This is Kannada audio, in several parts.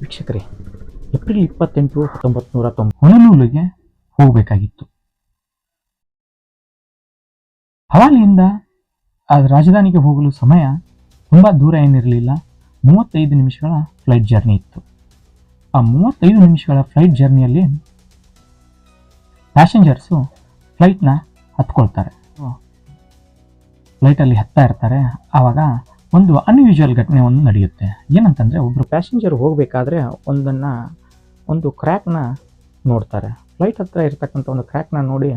ವೀಕ್ಷಕರೇ, ಏಪ್ರಿಲ್ ಇಪ್ಪತ್ತೆಂಟು ಹತ್ತೊಂಬತ್ತು ನೂರ ತೊಂಬ ಹೊನಲೂಲಿಗೆ ಹೋಗಬೇಕಾಗಿತ್ತು. ಹವಾಲಿಯಿಂದ ಆ ರಾಜಧಾನಿಗೆ ಹೋಗಲು ಸಮಯ ತುಂಬ ದೂರ ಏನಿರಲಿಲ್ಲ. ಮೂವತ್ತೈದು ನಿಮಿಷಗಳ ಫ್ಲೈಟ್ ಜರ್ನಿ ಇತ್ತು. ಆ ಮೂವತ್ತೈದು ನಿಮಿಷಗಳ ಫ್ಲೈಟ್ ಜರ್ನಿಯಲ್ಲಿ ಪ್ಯಾಸೆಂಜರ್ಸು ಫ್ಲೈಟ್ನ ಹತ್ಕೊಳ್ತಾರೆ. ಫ್ಲೈಟಲ್ಲಿ ಹತ್ತಾ ಇರ್ತಾರೆ. ಆವಾಗ ಒಂದು ಅನ್ಯೂಶುವಲ್ ಘಟನೆ ಒಂದು ನಡೆಯುತ್ತೆ. ಏನಂತಂದರೆ ಒಬ್ಬರು ಪ್ಯಾಸೆಂಜರ್ ಹೋಗಬೇಕಾದ್ರೆ ಒಂದನ್ನು, ಒಂದು ಕ್ರ್ಯಾಕ್ನ ನೋಡ್ತಾರೆ. ಫ್ಲೈಟ್ ಹತ್ರ ಇರ್ತಕ್ಕಂಥ ಒಂದು ಕ್ರ್ಯಾಕ್ನ ನೋಡಿ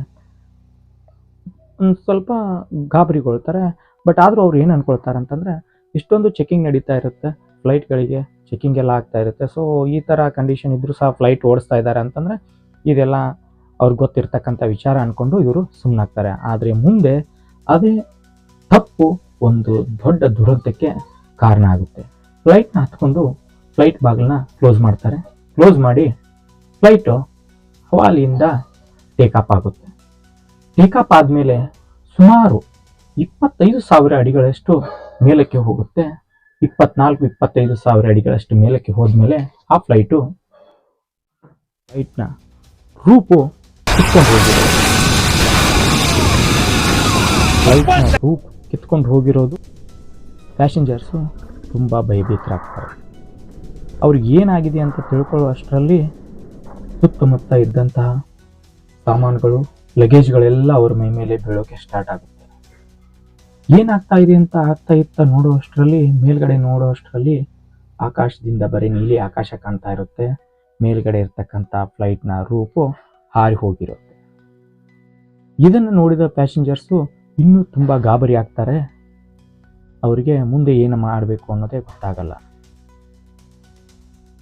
ಒಂದು ಸ್ವಲ್ಪ ಗಾಬರಿಗೊಳ್ತಾರೆ. ಬಟ್ ಆದರೂ ಅವ್ರು ಏನು ಅಂದ್ಕೊಳ್ತಾರೆ ಅಂತಂದರೆ, ಇಷ್ಟೊಂದು ಚೆಕಿಂಗ್ ನಡೀತಾ ಇರುತ್ತೆ. ಫ್ಲೈಟ್ಗಳಿಗೆ ಚೆಕಿಂಗ್ ಎಲ್ಲ ಆಗ್ತಾ ಇರುತ್ತೆ. ಸೊ ಈ ಥರ ಕಂಡೀಷನ್ ಇದ್ದರೂ ಸಹ ಫ್ಲೈಟ್ ಓಡಿಸ್ತಾ ಇದ್ದಾರೆ ಅಂತಂದರೆ, ಇದೆಲ್ಲ ಅವ್ರಿಗೆ ಗೊತ್ತಿರ್ತಕ್ಕಂಥ ವಿಚಾರ ಅಂದ್ಕೊಂಡು ಇವರು ಸುಮ್ಮನಾಗ್ತಾರೆ ಆದರೆ ಮುಂದೆ ಅದೇ ತಪ್ಪು ಒಂದು ದೊಡ್ಡ ದುರಂತಕ್ಕೆ ಕಾರಣ ಆಗುತ್ತೆ. ಫ್ಲೈಟ್ನ ಹತ್ಕೊಂಡು ಫ್ಲೈಟ್ ಬಾಗಿಲನ್ನ ಕ್ಲೋಸ್ ಮಾಡ್ತಾರೆ. ಕ್ಲೋಸ್ ಮಾಡಿ ಫ್ಲೈಟು ಹವಾಲಿಯಿಂದ ಟೇಕಾಪ್ ಆಗುತ್ತೆ. ಟೇಕಾಪ್ ಆದಮೇಲೆ ಸುಮಾರು ಇಪ್ಪತ್ತೈದು ಸಾವಿರ ಅಡಿಗಳಷ್ಟು ಮೇಲಕ್ಕೆ ಹೋಗುತ್ತೆ. ಇಪ್ಪತ್ನಾಲ್ಕು, ಇಪ್ಪತ್ತೈದು ಸಾವಿರ ಅಡಿಗಳಷ್ಟು ಮೇಲಕ್ಕೆ ಹೋದ್ಮೇಲೆ ಆ ಫ್ಲೈಟು ಫ್ಲೈಟ್ನ ರೂಪು ಕಿತ್ಕೊಂಡು ಹೋಗಿದೆ. ಫ್ಲೈಟ್ನ ರೂಪ್ ಕಿತ್ಕೊಂಡು ಹೋಗಿರೋದು ಪ್ಯಾಸೆಂಜರ್ಸು ತುಂಬ ಭಯಭೀತರಾಗ್ತಾರೆ. ಅವ್ರಿಗೆ ಏನಾಗಿದೆ ಅಂತ ತಿಳ್ಕೊಳ್ಳೋ ಅಷ್ಟರಲ್ಲಿ ಸುತ್ತಮುತ್ತ ಇದ್ದಂತಹ ಸಾಮಾನುಗಳು ಲಗೇಜ್ಗಳೆಲ್ಲ ಅವ್ರ ಮೈ ಮೇಲೆ ಬೀಳೋಕೆ ಸ್ಟಾರ್ಟ್ ಆಗುತ್ತೆ. ಏನಾಗ್ತಾ ಇದೆ ಅಂತ ಆಗ್ತಾ ಇತ್ತ ನೋಡೋ ಅಷ್ಟರಲ್ಲಿ, ಮೇಲ್ಗಡೆ ನೋಡೋ ಅಷ್ಟರಲ್ಲಿ ಆಕಾಶದಿಂದ ಬರೀ ನೀಲಿ ಆಕಾಶ ಕಾಣ್ತಾ ಇರುತ್ತೆ. ಮೇಲ್ಗಡೆ ಇರ್ತಕ್ಕಂಥ ಫ್ಲೈಟ್ನ ರೂಪು ಹಾರಿ ಹೋಗಿರುತ್ತೆ. ಇದನ್ನು ನೋಡಿದ ಪ್ಯಾಸೆಂಜರ್ಸು ಇನ್ನೂ ತುಂಬ ಗಾಬರಿ ಆಗ್ತಾರೆ. ಅವರಿಗೆ ಮುಂದೆ ಏನು ಮಾಡಬೇಕು ಅನ್ನೋದೇ ಗೊತ್ತಾಗಲ್ಲ.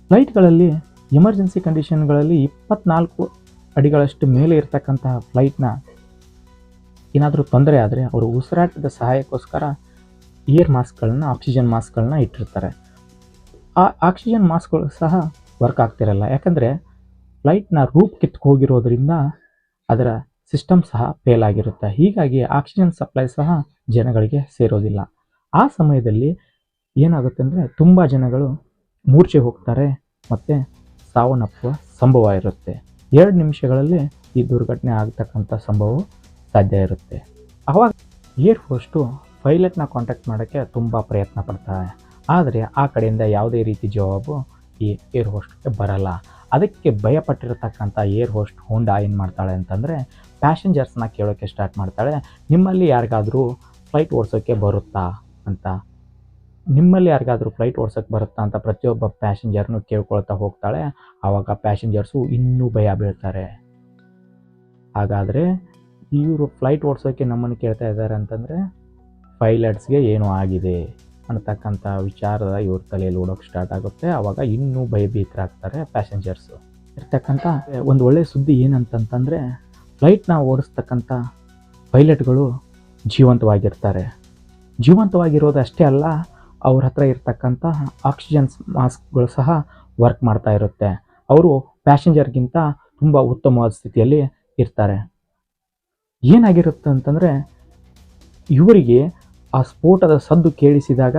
ಫ್ಲೈಟ್ಗಳಲ್ಲಿ ಎಮರ್ಜೆನ್ಸಿ ಕಂಡೀಷನ್ಗಳಲ್ಲಿ ಇಪ್ಪತ್ನಾಲ್ಕು ಅಡಿಗಳಷ್ಟು ಮೇಲೆ ಇರತಕ್ಕಂತಹ ಫ್ಲೈಟ್ನ ಏನಾದರೂ ತೊಂದರೆ ಆದರೆ ಅವರು ಉಸಿರಾಟದ ಸಹಾಯಕ್ಕೋಸ್ಕರ ಇಯರ್ ಮಾಸ್ಕ್ಗಳನ್ನ, ಆಕ್ಸಿಜನ್ ಮಾಸ್ಕ್ಗಳನ್ನ ಇಟ್ಟಿರ್ತಾರೆ. ಆ ಆಕ್ಸಿಜನ್ ಮಾಸ್ಕ್ಗಳು ಸಹ ವರ್ಕ್ ಆಗ್ತಿರಲ್ಲ. ಯಾಕಂದರೆ ಫ್ಲೈಟ್ನ ರೂಪ್ ಕಿತ್ಕೋಗಿರೋದ್ರಿಂದ ಅದರ ಸಿಸ್ಟಮ್ ಸಹ ಫೇಲ್ ಆಗಿರುತ್ತೆ. ಹೀಗಾಗಿ ಆಕ್ಸಿಜನ್ ಸಪ್ಲೈ ಸಹ ಜನಗಳಿಗೆ ಸೇರೋದಿಲ್ಲ. ಆ ಸಮಯದಲ್ಲಿ ಏನಾಗುತ್ತೆ ಅಂದರೆ ತುಂಬ ಜನಗಳು ಮೂರ್ಛೆ ಹೋಗ್ತಾರೆ ಮತ್ತು ಸಾವನ್ನಪ್ಪುವ ಸಂಭವ ಇರುತ್ತೆ. ಎರಡು ನಿಮಿಷಗಳಲ್ಲಿ ಈ ದುರ್ಘಟನೆ ಆಗ್ತಕ್ಕಂಥ ಸಂಭವವು ಸಾಧ್ಯ ಇರುತ್ತೆ. ಆವಾಗ ಏರ್ ಫೋರ್ಸ್ಟು ಪೈಲಟ್ನ ಕಾಂಟ್ಯಾಕ್ಟ್ ಮಾಡೋಕ್ಕೆ ತುಂಬ ಪ್ರಯತ್ನ ಪಡ್ತಾರೆ. ಆದರೆ ಆ ಕಡೆಯಿಂದ ಯಾವುದೇ ರೀತಿ ಜವಾಬು ಈ ಏರ್ ಹೋಸ್ಟ್ಗೆ ಬರಲ್ಲ. ಅದಕ್ಕೆ ಭಯಪಟ್ಟಿರತಕ್ಕಂಥ ಏರ್ ಹೋಸ್ಟ್ ಹೋಂಡಾ ಏನು ಮಾಡ್ತಾಳೆ ಅಂತಂದರೆ ಪ್ಯಾಸೆಂಜರ್ಸ್ನ ಕೇಳೋಕ್ಕೆ ಸ್ಟಾರ್ಟ್ ಮಾಡ್ತಾಳೆ. ನಿಮ್ಮಲ್ಲಿ ಯಾರಿಗಾದರೂ ಫ್ಲೈಟ್ ಓಡಿಸೋಕ್ಕೆ ಬರುತ್ತಾ ಅಂತ. ನಿಮ್ಮಲ್ಲಿ ಯಾರಿಗಾದರೂ ಫ್ಲೈಟ್ ಓಡ್ಸೋಕ್ಕೆ ಬರುತ್ತಾ ಅಂತ ಪ್ರತಿಯೊಬ್ಬ ಪ್ಯಾಸೆಂಜರ್ನು ಕೇಳ್ಕೊಳ್ತಾ ಹೋಗ್ತಾಳೆ. ಆವಾಗ ಪ್ಯಾಸೆಂಜರ್ಸು ಇನ್ನೂ ಭಯ ಬೀಳ್ತಾರೆ. ಹಾಗಾದರೆ ಇವರು ಫ್ಲೈಟ್ ಓಡಿಸೋಕ್ಕೆ ನಮ್ಮನ್ನು ಕೇಳ್ತಾ ಇದ್ದಾರೆ ಅಂತಂದರೆ ಪೈಲಟ್ಸ್ಗೆ ಏನೋ ಆಗಿದೆ ಅನ್ನತಕ್ಕಂಥ ವಿಚಾರ ಇವ್ರ ತಲೆಯಲ್ಲಿ ಓಡೋಕ್ಕೆ ಸ್ಟಾರ್ಟ್ ಆಗುತ್ತೆ. ಆವಾಗ ಇನ್ನೂ ಭಯಭೀತರಾಗ್ತಾರೆ ಪ್ಯಾಸೆಂಜರ್ಸು. ಇರ್ತಕ್ಕಂಥ, ಒಂದು ಒಳ್ಳೆಯ ಸುದ್ದಿ ಏನಂತಂತಂದರೆ ಫ್ಲೈಟ್ನ ಓಡಿಸ್ತಕ್ಕಂಥ ಪೈಲಟ್ಗಳು ಜೀವಂತವಾಗಿರ್ತಾರೆ. ಜೀವಂತವಾಗಿರೋದು ಅಷ್ಟೇ ಅಲ್ಲ, ಅವ್ರ ಹತ್ರ ಇರ್ತಕ್ಕಂಥ ಆಕ್ಸಿಜನ್ ಮಾಸ್ಕ್ಗಳು ಸಹ ವರ್ಕ್ ಮಾಡ್ತಾ ಇರುತ್ತೆ. ಅವರು ಪ್ಯಾಸೆಂಜರ್ಗಿಂತ ತುಂಬ ಉತ್ತಮವಾದ ಸ್ಥಿತಿಯಲ್ಲಿ ಇರ್ತಾರೆ. ಏನಾಗಿರುತ್ತೆ ಅಂತಂದರೆ, ಇವರಿಗೆ ಆ ಸ್ಫೋಟದ ಸದ್ದು ಕೇಳಿಸಿದಾಗ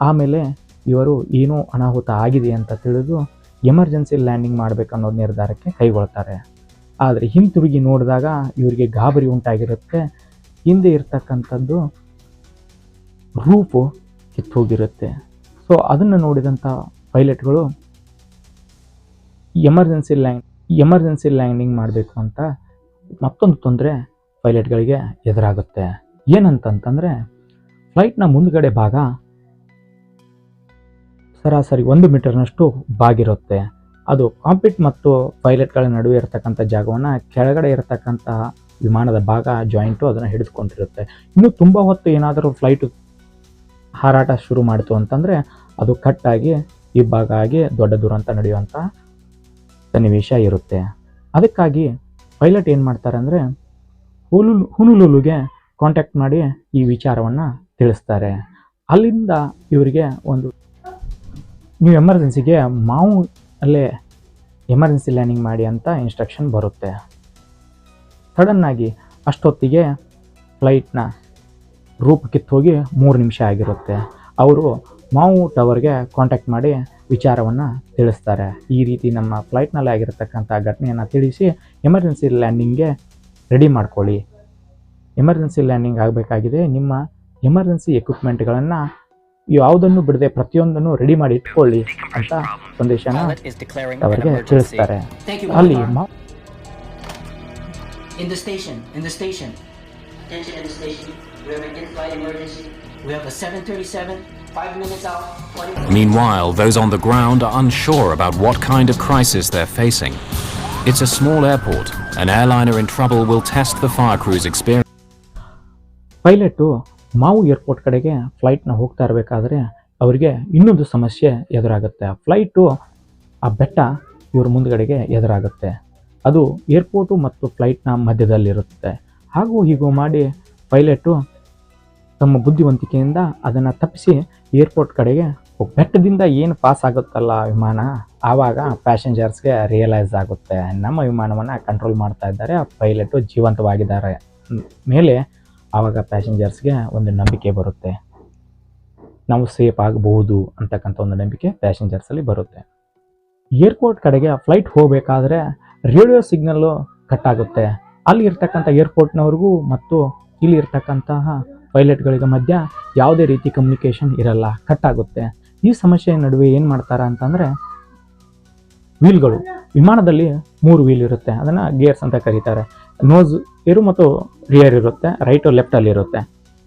ಆಮೇಲೆ ಇವರು ಏನೋ ಅನಾಹುತ ಆಗಿದೆ ಅಂತ ತಿಳಿದು ಎಮರ್ಜೆನ್ಸಿ ಲ್ಯಾಂಡಿಂಗ್ ಮಾಡಬೇಕನ್ನೋ ನಿರ್ಧಾರಕ್ಕೆ ಕೈಗೊಳ್ತಾರೆ. ಆದರೆ ಹಿಂತಿರುಗಿ ನೋಡಿದಾಗ ಇವರಿಗೆ ಗಾಬರಿ ಉಂಟಾಗಿರುತ್ತೆ. ಹಿಂದೆ ಇರ್ತಕ್ಕಂಥದ್ದು ರೂಪು ಕಿತ್ತೋಗಿರುತ್ತೆ. ಸೊ ಅದನ್ನು ನೋಡಿದಂಥ ಪೈಲಟ್ಗಳು ಎಮರ್ಜೆನ್ಸಿ ಲ್ಯಾಂಡ್, ಎಮರ್ಜೆನ್ಸಿ ಲ್ಯಾಂಡಿಂಗ್ ಮಾಡಬೇಕು ಅಂತ ಮತ್ತೊಂದು ತೊಂದರೆ ಪೈಲಟ್ಗಳಿಗೆ ಎದುರಾಗುತ್ತೆ. ಏನಂತಂತಂದರೆ ಫ್ಲೈಟ್ನ ಮುಂದುಗಡೆ ಭಾಗ ಸರಾಸರಿ ಒಂದು ಮೀಟರ್ನಷ್ಟು ಬಾಗಿರುತ್ತೆ. ಅದು ಕಾಂಪಿಟ್ ಮತ್ತು ಪೈಲಟ್ಗಳ ನಡುವೆ ಇರತಕ್ಕಂಥ ಜಾಗವನ್ನು ಕೆಳಗಡೆ ಇರತಕ್ಕಂಥ ವಿಮಾನದ ಭಾಗ ಜಾಯಿಂಟು ಅದನ್ನು ಹಿಡಿದುಕೊಂಡಿರುತ್ತೆ. ಇನ್ನು ತುಂಬ ಹೊತ್ತು ಏನಾದರೂ ಫ್ಲೈಟು ಹಾರಾಟ ಶುರು ಮಾಡಿತು ಅಂತಂದರೆ ಅದು ಕಟ್ಟಾಗಿ ಭಾಗ ಆಗಿ ದೊಡ್ಡ ದುರಂತ ನಡೆಯುವಂಥ ಸನ್ನಿವೇಶ ಇರುತ್ತೆ. ಅದಕ್ಕಾಗಿ ಪೈಲಟ್ ಏನು ಮಾಡ್ತಾರೆ ಅಂದರೆ ಹುಲು ಹುನುಲುಲುಗೆ ಕಾಂಟ್ಯಾಕ್ಟ್ ಮಾಡಿ ಈ ವಿಚಾರವನ್ನು ತಿಳಿಸ್ತಾರೆ. ಅಲ್ಲಿಂದ ಇವರಿಗೆ ಒಂದು ನೀವು ಎಮರ್ಜೆನ್ಸಿಗೆ ಮಾವು ಅಲ್ಲೇ ಎಮರ್ಜೆನ್ಸಿ ಲ್ಯಾಂಡಿಂಗ್ ಮಾಡಿ ಅಂತ ಇನ್ಸ್ಟ್ರಕ್ಷನ್ ಬರುತ್ತೆ. ಸಡನ್ನಾಗಿ ಅಷ್ಟೊತ್ತಿಗೆ ಫ್ಲೈಟ್ನ ರೂಪ್ ಕಿತ್ತೋಗಿ ಮೂರು ನಿಮಿಷ ಆಗಿರುತ್ತೆ. ಅವರು ಮಾವು ಟವರ್ಗೆ ಕಾಂಟ್ಯಾಕ್ಟ್ ಮಾಡಿ ವಿಚಾರವನ್ನು ತಿಳಿಸ್ತಾರೆ. ಈ ರೀತಿ ನಮ್ಮ ಫ್ಲೈಟ್ನಲ್ಲಿ ಆಗಿರತಕ್ಕಂಥ ಘಟನೆಯನ್ನು ತಿಳಿಸಿ ಎಮರ್ಜೆನ್ಸಿ ಲ್ಯಾಂಡಿಂಗ್ಗೆ ರೆಡಿ ಮಾಡ್ಕೊಳ್ಳಿ. ಎಮರ್ಜೆನ್ಸಿ ಲ್ಯಾಂಡಿಂಗ್ ಆಗಬೇಕಾಗಿದೆ. ನಿಮ್ಮ ಎಮರ್ಜೆನ್ಸಿ ಎಕ್ವಿಪ್ಮೆಂಟ್ಗಳನ್ನು ಯಾವುದನ್ನು ಬಿಡದೆ ಪ್ರತಿಯೊಂದನ್ನು ರೆಡಿ ಮಾಡಿ ಇಟ್ಕೊಳ್ಳಿ ಅಂತ ಸಂದೇಶನ Pilot is declaring an ಅವರಿಗೆ emergency. ತಿಳಿಸ್ತಾರೆ Thank you. ಅಲ್ಲಿ ಮಾ- In the station, in the station, Attention in the station. We have an in-flight emergency. we have a 737, five minutes out, 20 Meanwhile, those on the ground are unsure about what kind of crisis they're facing. It's a small airport. An airliner in trouble will test the fire crew's experience. Pilot ಮಾವು ಏರ್ಪೋರ್ಟ್ ಕಡೆಗೆ ಫ್ಲೈಟ್ನ ಹೋಗ್ತಾ ಇರಬೇಕಾದ್ರೆ ಅವರಿಗೆ ಇನ್ನೊಂದು ಸಮಸ್ಯೆ ಎದುರಾಗುತ್ತೆ. ಆ ಫ್ಲೈಟು ಆ ಬೆಟ್ಟ ಇವ್ರ ಮುಂದ್ಗಡೆಗೆ ಎದುರಾಗುತ್ತೆ. ಅದು ಏರ್ಪೋರ್ಟು ಮತ್ತು ಫ್ಲೈಟ್ನ ಮಧ್ಯದಲ್ಲಿರುತ್ತೆ. ಹಾಗೂ ಹೀಗೂ ಮಾಡಿ ಪೈಲಟು ತಮ್ಮ ಬುದ್ಧಿವಂತಿಕೆಯಿಂದ ಅದನ್ನು ತಪ್ಪಿಸಿ ಏರ್ಪೋರ್ಟ್ ಕಡೆಗೆ ಬೆಟ್ಟದಿಂದ ಏನು ಪಾಸ್ ಆಗುತ್ತಲ್ಲ ವಿಮಾನ? ಆವಾಗ ಪ್ಯಾಸೆಂಜರ್ಸ್ಗೆ ರಿಯಲೈಸ್ ಆಗುತ್ತೆ. ನಮ್ಮ ವಿಮಾನವನ್ನು ಕಂಟ್ರೋಲ್ ಮಾಡ್ತಾ ಇದ್ದಾರೆ. ಆ ಪೈಲಟು ಜೀವಂತವಾಗಿದ್ದಾರೆ. ಮೇಲೆ ಆವಾಗ ಪ್ಯಾಸೆಂಜರ್ಸ್ಗೆ ಒಂದು ನಂಬಿಕೆ ಬರುತ್ತೆ. ನಾವು ಸೇಫ್ ಆಗಬಹುದು ಅಂತಕ್ಕಂಥ ಒಂದು ನಂಬಿಕೆ ಪ್ಯಾಸೆಂಜರ್ಸಲ್ಲಿ ಬರುತ್ತೆ. ಏರ್ಪೋರ್ಟ್ ಕಡೆಗೆ ಫ್ಲೈಟ್ ಹೋಗಬೇಕಾದ್ರೆ ರೇಡಿಯೋ ಸಿಗ್ನಲ್ಲು ಕಟ್ ಆಗುತ್ತೆ ಅಲ್ಲಿ ಇರ್ತಕ್ಕಂಥ ಏರ್ಪೋರ್ಟ್ನವ್ರಿಗೂ ಮತ್ತು ಇಲ್ಲಿ ಇರ್ತಕ್ಕಂತಹ ಪೈಲಟ್ಗಳಿಗೆ ಮಧ್ಯ ಯಾವುದೇ ರೀತಿ ಕಮ್ಯುನಿಕೇಷನ್ ಇರಲ್ಲ ಕಟ್ ಆಗುತ್ತೆ ಈ ಸಮಸ್ಯೆ ನಡುವೆ ಏನು ಮಾಡ್ತಾರೆ ಅಂತಂದರೆ ವೀಲ್ಗಳು ವಿಮಾನದಲ್ಲಿ ಮೂರು ವೀಲ್ ಇರುತ್ತೆ. ಅದನ್ನು ಗೇರ್ಸ್ ಅಂತ ಕರೀತಾರೆ. ನೋಸ್ ಇರು ಮತ್ತು ರಿಯರ್ ಇರುತ್ತೆ ರೈಟು ಲೆಫ್ಟಲ್ಲಿ ಇರುತ್ತೆ.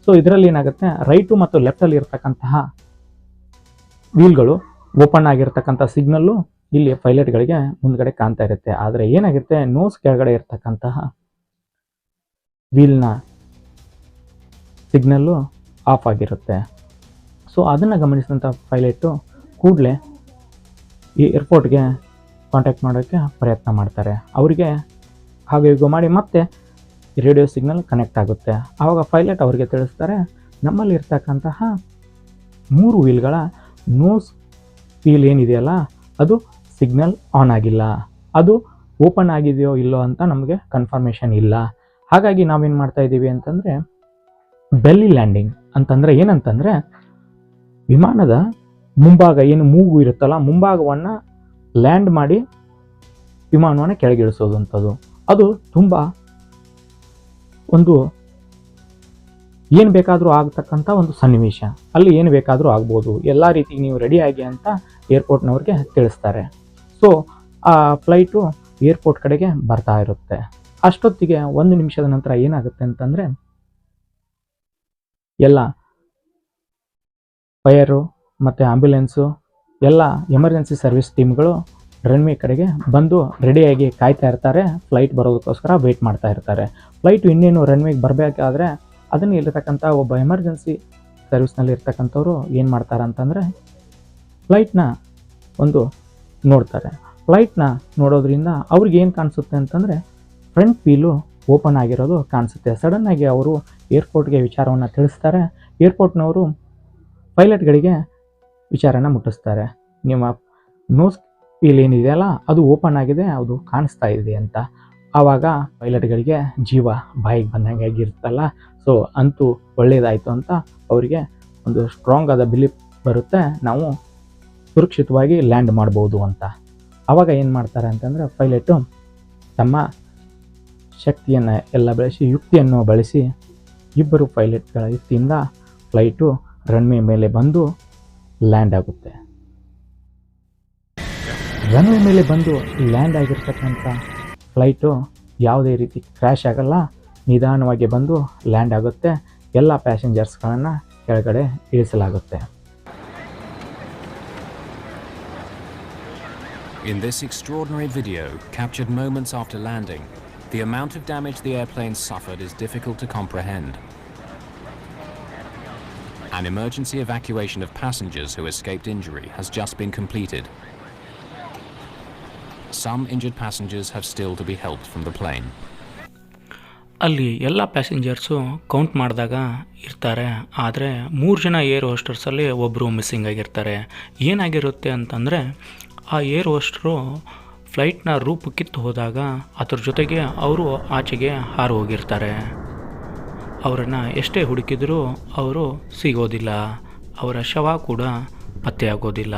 ಸೊ ಇದರಲ್ಲಿ ಏನಾಗುತ್ತೆ? ರೈಟು ಮತ್ತು ಲೆಫ್ಟಲ್ಲಿ ಇರ್ತಕ್ಕಂತಹ ವೀಲ್ಗಳು ಓಪನ್ ಆಗಿರ್ತಕ್ಕಂಥ ಸಿಗ್ನಲ್ಲು ಇಲ್ಲಿ ಪೈಲಟ್ಗಳಿಗೆ ಮುಂದ್ಗಡೆ ಕಾಣ್ತಾ ಇರುತ್ತೆ. ಆದರೆ ಏನಾಗಿರುತ್ತೆ ನೋಸ್ ಕೆಳಗಡೆ ಇರ್ತಕ್ಕಂತಹ ವೀಲ್ನ ಸಿಗ್ನಲ್ಲು ಆಫ್ ಆಗಿರುತ್ತೆ. ಸೊ ಅದನ್ನು ಗಮನಿಸಿದಂಥ ಪೈಲಟು ಕೂಡಲೇ ಈ ಏರ್ಪೋರ್ಟ್ಗೆ ಕಾಂಟ್ಯಾಕ್ಟ್ ಮಾಡೋಕ್ಕೆ ಪ್ರಯತ್ನ ಮಾಡ್ತಾರೆ. ಅವರಿಗೆ ಹಾಗೆ ಹೀಗೂ ಮಾಡಿ ಮತ್ತೆ ರೇಡಿಯೋ ಸಿಗ್ನಲ್ ಕನೆಕ್ಟ್ ಆಗುತ್ತೆ. ಆವಾಗ ಪೈಲಟ್ ಅವರಿಗೆ ತಿಳಿಸ್ತಾರೆ, ನಮ್ಮಲ್ಲಿ ಇರ್ತಕ್ಕಂತಹ ಮೂರು ವೀಲ್ಗಳ ನೋಸ್ ವೀಲ್ ಏನಿದೆಯಲ್ಲ, ಅದು ಸಿಗ್ನಲ್ ಆನ್ ಆಗಿಲ್ಲ. ಅದು ಓಪನ್ ಆಗಿದೆಯೋ ಇಲ್ಲೋ ಅಂತ ನಮಗೆ ಕನ್ಫರ್ಮೇಷನ್ ಇಲ್ಲ. ಹಾಗಾಗಿ ನಾವೇನು ಮಾಡ್ತಾ ಇದ್ದೀವಿ ಅಂತಂದರೆ ಬೆಲ್ಲಿ ಲ್ಯಾಂಡಿಂಗ್ ಅಂತಂದರೆ ಏನಂತಂದರೆ, ವಿಮಾನದ ಮುಂಭಾಗ ಏನು ಮೂಗು ಇರುತ್ತಲ್ಲ, ಮುಂಭಾಗವನ್ನು ಲ್ಯಾಂಡ್ ಮಾಡಿ ವಿಮಾನವನ್ನು ಕೆಳಗಿಳಿಸೋದಂಥದ್ದು. ಅದು ತುಂಬ ಒಂದು ಏನು ಬೇಕಾದರೂ ಆಗ್ತಕ್ಕಂಥ ಒಂದು ಸನ್ನಿವೇಶ. ಅಲ್ಲಿ ಏನು ಬೇಕಾದರೂ ಆಗ್ಬೋದು. ಎಲ್ಲ ರೀತಿ ನೀವು ರೆಡಿಯಾಗಿ ಅಂತ ಏರ್ಪೋರ್ಟ್ನವ್ರಿಗೆ ತಿಳಿಸ್ತಾರೆ. ಸೊ ಆ ಫ್ಲೈಟು ಏರ್ಪೋರ್ಟ್ ಕಡೆಗೆ ಬರ್ತಾ ಇರುತ್ತೆ. ಅಷ್ಟೊತ್ತಿಗೆ ಒಂದು ನಿಮಿಷದ ನಂತರ ಏನಾಗುತ್ತೆ ಅಂತಂದರೆ, ಎಲ್ಲ ಫೈರು ಮತ್ತು ಆಂಬ್ಯುಲೆನ್ಸು ಎಲ್ಲ ಎಮರ್ಜೆನ್ಸಿ ಸರ್ವಿಸ್ ಟೀಮ್ಗಳು ರನ್ವೇ ಕಡೆಗೆ ಬಂದು ರೆಡಿಯಾಗಿ ಕಾಯ್ತಾ ಇರ್ತಾರೆ. ಫ್ಲೈಟ್ ಬರೋದಕ್ಕೋಸ್ಕರ ವೆಯ್ಟ್ ಮಾಡ್ತಾ ಇರ್ತಾರೆ. ಫ್ಲೈಟ್ ಇನ್ನೇನು ರನ್ವೇಗೆ ಬರಬೇಕಾದ್ರೆ ಅದನ್ನು ಇಲ್ಲಿರ್ತಕ್ಕಂಥ ಒಬ್ಬ ಎಮರ್ಜೆನ್ಸಿ ಸರ್ವಿಸ್ನಲ್ಲಿ ಇರ್ತಕ್ಕಂಥವ್ರು ಏನು ಮಾಡ್ತಾರೆ ಅಂತಂದರೆ ಫ್ಲೈಟ್ನ ಒಂದು ನೋಡ್ತಾರೆ. ಫ್ಲೈಟ್ನ ನೋಡೋದ್ರಿಂದ ಅವ್ರಿಗೆ ಏನು ಕಾಣಿಸುತ್ತೆ ಅಂತಂದರೆ ಫ್ರಂಟ್ ವೀಲು ಓಪನ್ ಆಗಿರೋದು ಕಾಣಿಸುತ್ತೆ. ಸಡನ್ನಾಗಿ ಅವರು ಏರ್ಪೋರ್ಟ್ಗೆ ವಿಚಾರವನ್ನು ತಿಳಿಸ್ತಾರೆ. ಏರ್ಪೋರ್ಟ್ನವರು ಪೈಲಟ್ಗಳಿಗೆ ವಿಚಾರನ ಮುಟ್ಟಿಸ್ತಾರೆ. ನಿಮ್ಮ ನೋಸ್ ಪೀಲ್ ಏನಿದೆಯಲ್ಲ ಅದು ಓಪನ್ ಆಗಿದೆ, ಅದು ಕಾಣಿಸ್ತಾ ಇದೆ ಅಂತ. ಆವಾಗ ಪೈಲಟ್ಗಳಿಗೆ ಜೀವ ಬಾಯಿಗೆ ಬಂದಂಗೆ ಆಗಿರುತ್ತಲ್ಲ ಸೊ ಅಂತೂ ಒಳ್ಳೆಯದಾಯಿತು ಅಂತ ಅವರಿಗೆ ಒಂದು ಸ್ಟ್ರಾಂಗ್ ಆದ ಬಿಲೀಫ್ ಬರುತ್ತೆ. ನಾವು ಸುರಕ್ಷಿತವಾಗಿ ಲ್ಯಾಂಡ್ ಮಾಡ್ಬೋದು ಅಂತ. ಆವಾಗ ಏನು ಮಾಡ್ತಾರೆ ಅಂತಂದರೆ ಪೈಲಟು ತಮ್ಮ ಶಕ್ತಿಯನ್ನು ಎಲ್ಲ ಬಳಸಿ, ಯುಕ್ತಿಯನ್ನು ಬಳಸಿ, ಇಬ್ಬರು ಪೈಲಟ್ಗಳ ಯುಕ್ತಿಯಿಂದ ಫ್ಲೈಟು ರನ್ವೇ ಮೇಲೆ ಬಂದು ಲ್ಯಾಂಡ್ ಆಗುತ್ತೆ ರನ್ವೇ ಮೇಲೆ ಬಂದು ಲ್ಯಾಂಡ್ ಆಗಿರ್ತಕ್ಕಂಥ ಫ್ಲೈಟು ಯಾವುದೇ ರೀತಿ ಕ್ರ್ಯಾಶ್ ಆಗಲ್ಲ ನಿಧಾನವಾಗಿ ಬಂದು ಲ್ಯಾಂಡ್ ಆಗುತ್ತೆ ಎಲ್ಲ ಪ್ಯಾಸೆಂಜರ್ಸ್ಗಳನ್ನು ಕೆಳಗಡೆ ಇಳಿಸಲಾಗುತ್ತೆ In this extraordinary video, captured moments after landing, the amount of damage the airplane suffered is difficult to comprehend. An emergency evacuation of passengers who escaped injury has just been completed. Some injured passengers have still to be helped from the plane. ಅಲ್ಲಿ ಎಲ್ಲ ಪ್ಯಾಸೆಂಜರ್ಸು ಕೌಂಟ್ ಮಾಡಿದಾಗ ಇರ್ತಾರೆ ಆದರೆ ಮೂರು ಜನ ಏರ್ ಹೋಸ್ಟರ್ಸಲ್ಲಿ ಒಬ್ಬರು ಮಿಸ್ಸಿಂಗ್ ಆಗಿರ್ತಾರೆ ಏನಾಗಿರುತ್ತೆ ಅಂತಂದರೆ ಆ ಏರ್ ಹೋಸ್ಟ್ರು ಫ್ಲೈಟ್ನ ರೂಪ ಕಿತ್ತು ಹೋದಾಗ ಅದ್ರ ಜೊತೆಗೆ ಅವರು ಆಚೆಗೆ ಹಾರು ಹೋಗಿರ್ತಾರೆ ಅವರನ್ನು ಎಷ್ಟೇ ಹುಡುಕಿದರೂ ಅವರು ಸಿಗೋದಿಲ್ಲ. ಅವರ ಶವ ಕೂಡ ಪತ್ತೆಯಾಗೋದಿಲ್ಲ.